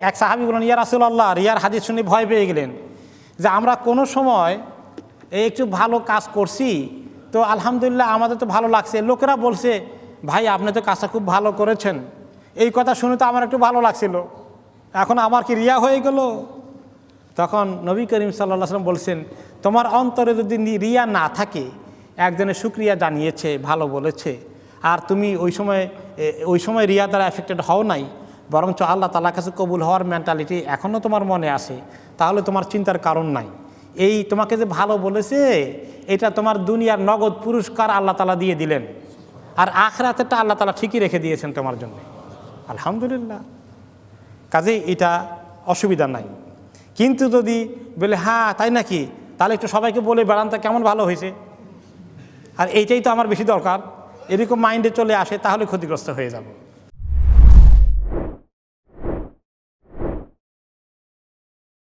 এক সাহাবি বলেন ইয়া রাসুল্লাহ রিয়ার হাদিস শুনে ভয় পেয়ে গেলেন যে আমরা কোনো সময় এই একটু ভালো কাজ করছি, তো আলহামদুলিল্লাহ আমাদের তো ভালো লাগছে। লোকেরা বলছে, ভাই, আপনি তো কাজটা খুব ভালো করেছেন। এই কথা শুনে তো আমার একটু ভালো লাগছিল। এখন আমার কি রিয়া হয়ে গেল? তখন নবী করিম সাল্লাহ সাল্লাম বলছেন, তোমার অন্তরে যদি রিয়া না থাকে, একজনের সুক্রিয়া জানিয়েছে, ভালো বলেছে। আর তুমি ওই সময় ওই সময় রিয়া দ্বারা এফেক্টেড হও নাই। বরঞ্চ আল্লাহ তালার কাছে কবুল হওয়ার মেন্টালিটি এখনও তোমার মনে আসে তাহলে তোমার চিন্তার কারণ নাই। এই তোমাকে যে ভালো বলেছে, এটা তোমার দুনিয়ার নগদ পুরস্কার আল্লাহ তালা দিয়ে দিলেন। আর আখরাতেরটা আল্লাহ তালা ঠিকই রেখে দিয়েছেন তোমার জন্য। আলহামদুলিল্লাহ। কাজে এটা অসুবিধা নাই। কিন্তু যদি বলে হ্যাঁ তাই নাকি? তাহলে একটু সবাইকে বলে বেড়ানটা কেমন ভালো হয়েছে? আর এইটাই তো আমার বেশি দরকার। এরকম মাইন্ডে চলে আসে, তাহলে ক্ষতিগ্রস্ত হয়ে যাব।